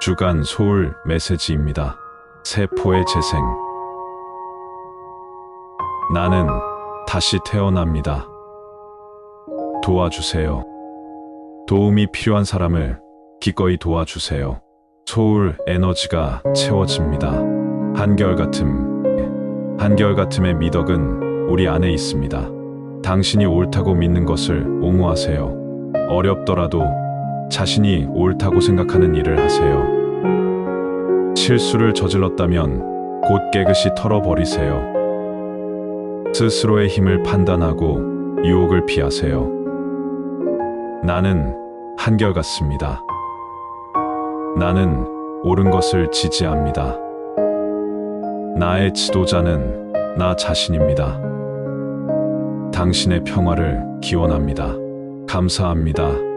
주간 소울 메시지입니다. 세포의 재생. 나는 다시 태어납니다. 도와주세요. 도움이 필요한 사람을 기꺼이 도와주세요. 소울 에너지가 채워집니다. 한결같음. 한결같음의 미덕은 우리 안에 있습니다. 당신이 옳다고 믿는 것을 옹호하세요. 어렵더라도 자신이 옳다고 생각하는 일을 하세요. 실수를 저질렀다면 곧 깨끗이 털어버리세요. 스스로의 힘을 판단하고 유혹을 피하세요. 나는 한결같습니다. 나는 옳은 것을 지지합니다. 나의 지도자는 나 자신입니다. 당신의 평화를 기원합니다. 감사합니다.